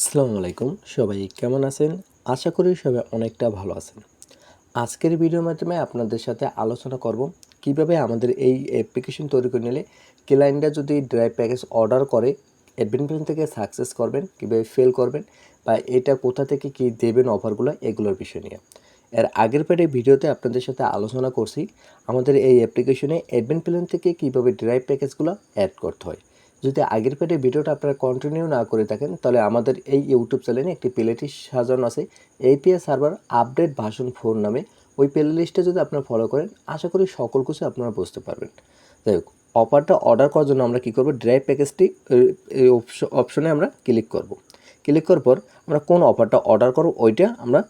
আসসালামু আলাইকুম, সবাই কেমন আছেন? আশা করি সবাই অনেকটা ভালো আছেন। আজকের ভিডিওর মাধ্যমে আপনাদের সাথে আলোচনা করব কীভাবে আমাদের এই অ্যাপ্লিকেশন তৈরি করে নিলে ক্লায়েন্টরা যদি ড্রাইভ প্যাকেজ অর্ডার করে অ্যাডমিন থেকে সাকসেস করবেন, কীভাবে ফেল করবেন বা এটা কোথা থেকে কি দেবেন অফারগুলো এগুলোর বিষয় নিয়ে। এর আগের পেটে ভিডিওতে আপনাদের সাথে আলোচনা করছি আমাদের এই অ্যাপ্লিকেশনে অ্যাডমিন প্ল্যান থেকে কীভাবে ড্রাইভ প্যাকেজগুলো অ্যাড করতে হয়। যদি আগের পেটে ভিডিওটা আপনারা কন্টিনিউ না করে থাকেন, তাহলে আমাদের এই ইউটিউব চ্যানেলে একটি প্লেলিস্ট সাজানো আছে এপিএস সার্ভার আপডেট ভাষণ ফোন নামে। ওই প্লেলিস্টে যদি আপনারা ফলো করেন, আশা করি সকল কিছু আপনারা বুঝতে পারবেন। যাই হোক অফারটা অর্ডার করার জন্য আমরা কী করব? ড্রাইভ প্যাকেজটি অপশনে আমরা ক্লিক করব। ক্লিক করার পর আমরা কোন অফারটা অর্ডার করব, ওইটা আমরা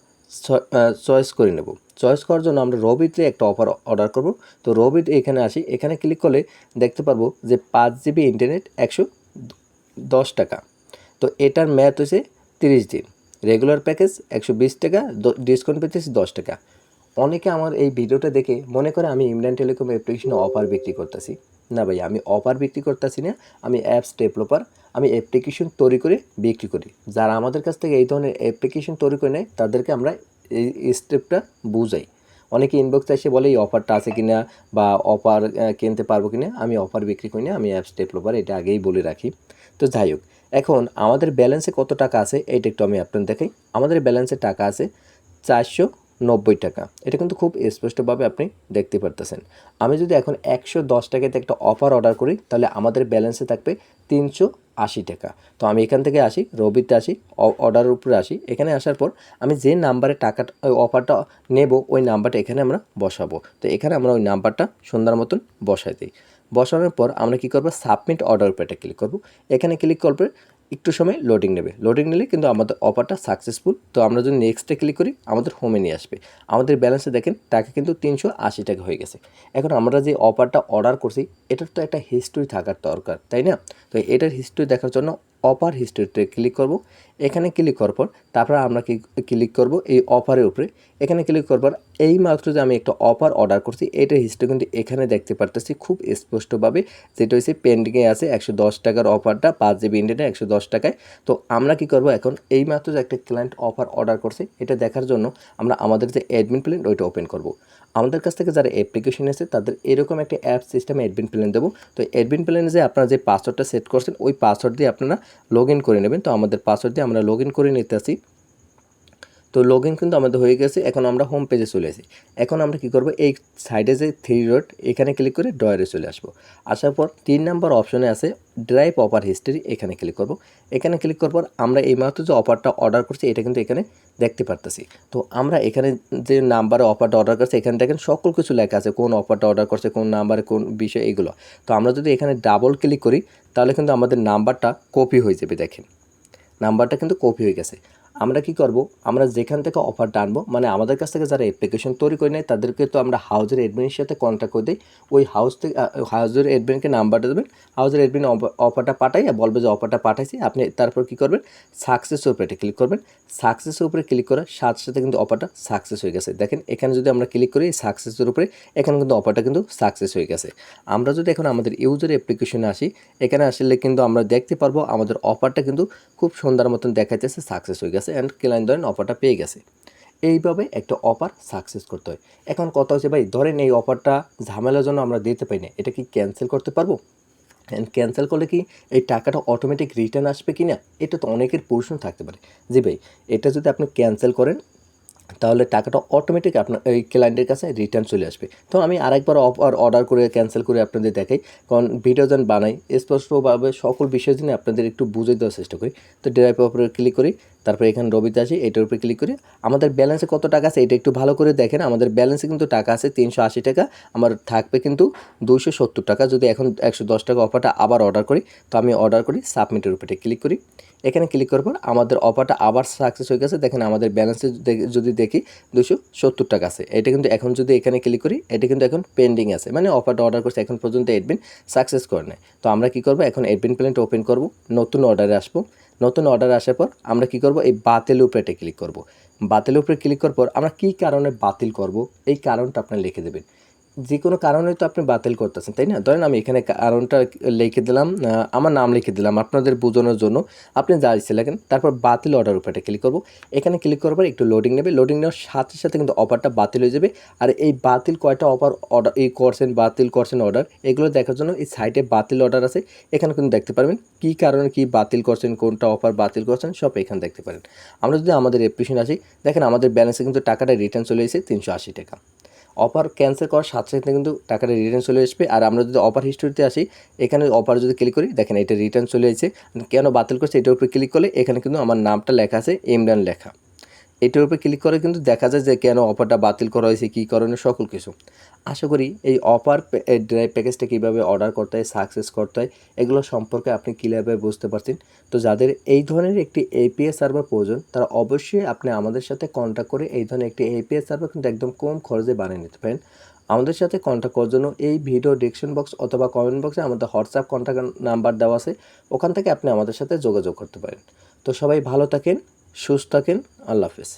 চয়েস করে নেব। চয়েস করার জন্য আমরা রবিতে একটা অফার অর্ডার করব। তো রবিত এখানে আসি। এখানে ক্লিক করলে দেখতে পারব যে পাঁচ জিবি ইন্টারনেট একশো দশ টাকা। তো এটার ম্যাথ হচ্ছে তিরিশ দিন। রেগুলার প্যাকেজ একশো বিশ টাকা ডিসকাউন্ট পেতেছি দশ টাকা। অনেকে আমার এই ভিডিওটা দেখে মনে করে আমি ইমরান টেলিকম অ্যাপ্লিকেশনে অফার বিক্রি করতেছি। না ভাই, আমি অফার বিক্রি করতেছি না, আমি অ্যাপস ডেভেলপার আমি অ্যাপ্লিকেশন তৈরি করে বিক্রি করি। যারা আমাদের কাছ থেকে এই ধরনের অ্যাপ্লিকেশন তৈরি করে নেয়, তাদেরকে আমরা এই স্টেপটা বুঝাই। অনেকে ইনবক্সে এসে বলে, এই অফারটা আছে কিনা বা অফার কিনতে পারব কিনা? আমি অফার বিক্রি করি না, আমি অ্যাপস ডেভেলপার এটা আগেই বলে রাখি। তো যাই হোক, এখন আমাদের ব্যালেন্সে কত টাকা আছে, এইটা একটু আমি আপনার দেখাই। আমাদের ব্যালেন্সে টাকা আছে চারশো নব্বই টাকা। এটা কিন্তু খুব স্পষ্টভাবে আপনি দেখতে পারতেছেন। আমি যদি এখন একশো দশ টাকাতে একটা অফার অর্ডার করি, তাহলে আমাদের ব্যালেন্সে থাকবে তিনশো আশি টাকা। তো আমি এখান থেকে আসি, রবিতে আসি অর্ডারের উপরে আসি। এখানে আসার পর আমি যে নাম্বারে টাকাটা অফারটা নেব, ওই নাম্বারটা এখানে আমরা বসাবো। তো এখানে আমরা ওই নাম্বারটা সুন্দর মতন বসাই দিই। বসানোর পর আমরা কী করব? সাবমিট অর্ডার পেটা ক্লিক করব। এখানে ক্লিক করবে একটু সময় লোডিং নেবে। লোডিং নিলে কিন্তু আমাদের অফারটা সাকসেসফুল তো আমরা যদি নেক্সটে ক্লিক করি, আমাদের হোমে নিয়ে আসবে। আমাদের ব্যালেন্সে দেখেন টাকা কিন্তু তিনশো আশি টাকা হয়ে গেছে। এখন আমরা যে অফারটা অর্ডার করছি, এটার তো একটা হিস্ট্রি থাকার দরকার, তাই না? তো এটার হিস্ট্রি দেখার জন্য অফার হিস্ট্রিতে ক্লিক করব। এখানে ক্লিক করার পর তারপর আমরা ক্লিক করব? এই অফারের উপরে। এখানে ক্লিক করবার এই মাত্র যে আমি একটা অফার অর্ডার করছি এটার হিস্ট্রি কিন্তু এখানে দেখতে পারতেছি খুব স্পষ্টভাবে। যেটা হচ্ছে পেন্ডিংয়ে আছে একশো দশ টাকার অফারটা পাঁচ জিবি ইন্ডিয়ানে একশো দশ টাকায়। তো আমরা কি করব এখন? এই মাত্র যে একটা ক্লায়েন্ট অফার অর্ডার করছে, এটা দেখার জন্য আমরা আমাদের যে অ্যাডমিন প্ল্যান ওইটা ওপেন করব। আমাদের কাছ থেকে যারা অ্যাপ্লিকেশন এসে তাদের এরকম একটা অ্যাপ সিস্টেমে অ্যাডমিন প্ল্যান দেবো। তো অ্যাডমিন প্ল্যানে যে আপনারা যে পাসওয়ার্ডটা সেট করছেন, ওই পাসওয়ার্ড দিয়ে আপনারা লগ ইন করে নেবেন। তো আমাদের পাসওয়ার্ড দিয়ে আমরা লগ ইন করে নিতে আসি তো লগ ইন কিন্তু আমাদের হয়ে গেছে, এখন আমরা হোম পেজে চলে আসি। এখন আমরা কি করব? এই সাইডে যে থ্রি ডট এখানে ক্লিক করে ড্রয়ারে চলে আসব। আসার পর তিন নাম্বার অপশনে আছে ড্রাইভ অফার হিস্ট্রি এখানে ক্লিক করব। এখানে ক্লিক করার পর আমরা এই মাত্র যে অফারটা অর্ডার করছি, এটা কিন্তু এখানে দেখতে পারতেছি। তো আমরা এখানে যে নাম্বারে অফারটা অর্ডার করছি, এখানে দেখেন সকল কিছু লেখা আছে, কোন অফারটা অর্ডার করছে, কোন নাম্বারে কোন বিষয়, এগুলো। তো আমরা যদি এখানে ডাবল ক্লিক করি, তাহলে কিন্তু আমাদের নাম্বারটা কপি হয়ে যাবে, দেখেন। নাম্বারটা কিন্তু কপি হয়ে গেছে। আমরা কি করব? আমরা যেখান থেকে অফারটা আনব মানে আমাদের কাছ থেকে যারা অ্যাপ্লিকেশন তৈরি করে নেয়, তাদেরকে তো আমরা হাউজের অ্যাডমিনের সাথে কন্ট্যাক্ট করে দিই। ওই হাউস থেকে হাউজের অ্যাডমিনকে নাম্বারটা দেবেন। হাউজের অ্যাডমিন অফারটা পাঠাই আর বলবে যে অফারটা পাঠাইছি। আপনি তারপর কি করবেন? সাকসেস উপরে ক্লিক করবেন। সাকসেসের উপরে ক্লিক করার সাথে সাথে কিন্তু অফারটা সাকসেস হয়ে গেছে। দেখেন, এখানে যদি আমরা ক্লিক করি সাকসেসের উপরে, এখানে কিন্তু অফারটা কিন্তু সাকসেস হয়ে গেছে। আমরা যদি এখন আমাদের ইউজার অ্যাপ্লিকেশনে আসি, এখানে আসলে কিন্তু আমরা দেখতে পারব আমাদের অফারটা কিন্তু খুব সুন্দর মতন দেখাইতেছে সাকসেস হয়ে গেছে। অ্যান্ড ক্লায়েন্ট ধরেন অফারটা পেয়ে গেছে। এইভাবে একটা অফার সাকসেস করতে হয়। এখন কথা হচ্ছে ভাই, ধরেন এই অফারটা ঝামেলার জন্য আমরা দিতে পারি না, এটা কি ক্যান্সেল করতে পারব? অ্যান্ড ক্যান্সেল করলে কি এই টাকাটা অটোমেটিক রিটার্ন আসবে কি না এটা তো অনেকের প্রশ্ন থাকতে পারে। জি ভাই, এটা যদি আপনি ক্যান্সেল করেন তাহলে টাকাটা অটোমেটিক আপনার এই ক্লায়েন্টের কাছে রিটার্ন চলে আসবে। তো আমি আরেকবার অফার অর্ডার করে ক্যান্সেল করে আপনাদের দেখাই। কারণ ভিডিও যেন বানাই, স্পষ্টভাবে সকল বিষয় জন্য আপনাদের একটু বুঝে দেওয়ার চেষ্টা করি। তো ড্রাইভ অফারে ক্লিক করি, তারপরে এখানে রবিতে আসি, এটার উপরে ক্লিক করি। আমাদের ব্যালেন্সে কত টাকা আছে এটা একটু ভালো করে দেখেন। আমাদের ব্যালেন্সে কিন্তু টাকা আছে তিনশো আশি টাকা, আমার থাকবে কিন্তু দুইশো সত্তর টাকা। যদি এখন একশো দশ টাকা অফারটা আবার অর্ডার করি, তো আমি অর্ডার করি সাবমিটের উপরে ক্লিক করি। এখানে ক্লিক করার পর আমাদের অফারটা আবার সাকসেস হয়ে গেছে। দেখেন আমাদের ব্যালেন্সে যদি দেখি দুশো সত্তর টাকা আছে। এটা কিন্তু এখন যদি এখানে ক্লিক করি, এটা কিন্তু এখন পেন্ডিং আছে। মানে অফারটা অর্ডার করছে, এখন পর্যন্ত এডবিন সাকসেস করে নেয় তো আমরা কী করব? এখন এডবিন প্ল্যানটা ওপেন করব, নতুন অর্ডারে আসব। নতুন অর্ডার আসার পর আমরা কি করব? এই বাতিল উপরেটা ক্লিক করব। বাতিল উপরে ক্লিক করার পর আমরা কী কারণে বাতিল করব? এই কারণটা আপনারা লিখে দেবেন। যে কোনো কারণে তো আপনি বাতিল করতেছেন, তাই না? ধরেন আমি এখানে কারণটা লিখে দিলাম আমার নাম লিখে দিলাম, আপনাদের বোঝানোর জন্য। আপনি যা ইচ্ছে লাগেন তারপর বাতিল অর্ডার উপরে ক্লিক করব। এখানে ক্লিক করার পর একটু লোডিং নেবে লোডিং নেওয়ার সাথে সাথে কিন্তু অফারটা বাতিল হয়ে যাবে। আর এই বাতিল কয়টা অফার অর্ডার এই করছেন, বাতিল করছেন অর্ডার এগুলো দেখার জন্য এই সাইটে বাতিল অর্ডার আছে। এখানে কিন্তু দেখতে পারবেন কী কারণে কি বাতিল করছেন, কোনটা অফার বাতিল করছেন, সব এখানে দেখতে পারেন। আমরা যদি আমাদের অ্যাপ্লিকেশন আসি, দেখেন আমাদের ব্যালেন্সে কিন্তু টাকাটা রিটার্ন চলে এসেছে তিনশো আশি টাকা। অফার ক্যান্সেল করার সাথে সাথে কিন্তু টাকাটা রিটার্ন চলে আসবে। আর আমরা যদি অফার হিস্টোরিতে আসি, এখানে অফার যদি ক্লিক করি, দেখেন এটা রিটার্ন চলে এসেছে। কেন বাতিল করছে, এটার উপরে ক্লিক করলে এখানে কিন্তু আমার নামটা লেখা আছে ইমরান লেখা। এটার উপরে ক্লিক করে কিন্তু দেখা যায় যে কেন অফারটা বাতিল করা হয়েছে, কী কারণে, সকল কিছু। আশা করি এই অফার ড্রাইভ প্যাকেজটা কীভাবে অর্ডার করতে হয় সাকসেস করতে হয়, এগুলো সম্পর্কে আপনি ক্লিয়ারভাবে বুঝতে পারছেন। তো যাদের এই ধরনের একটি এপিএস সার্ভার প্রয়োজন, তারা অবশ্যই আপনি আমাদের সাথে কন্ট্যাক্ট করে এই ধরনের একটি এপিএস সার্ভার কিন্তু একদম কম খরচে বানিয়ে নিতে পারেন। আমাদের সাথে কন্ট্যাক্ট করার জন্য এই ভিডিও ডিসক্রিপশন বক্স অথবা কমেন্ট বক্সে আমাদের হোয়াটসঅ্যাপ কন্ট্যাক্ট নাম্বার দেওয়া আছে, ওখান থেকে আপনি আমাদের সাথে যোগাযোগ করতে পারেন। তো সবাই ভালো থাকেন, সুস্থ থাকেন, আল্লাহ হাফেজ।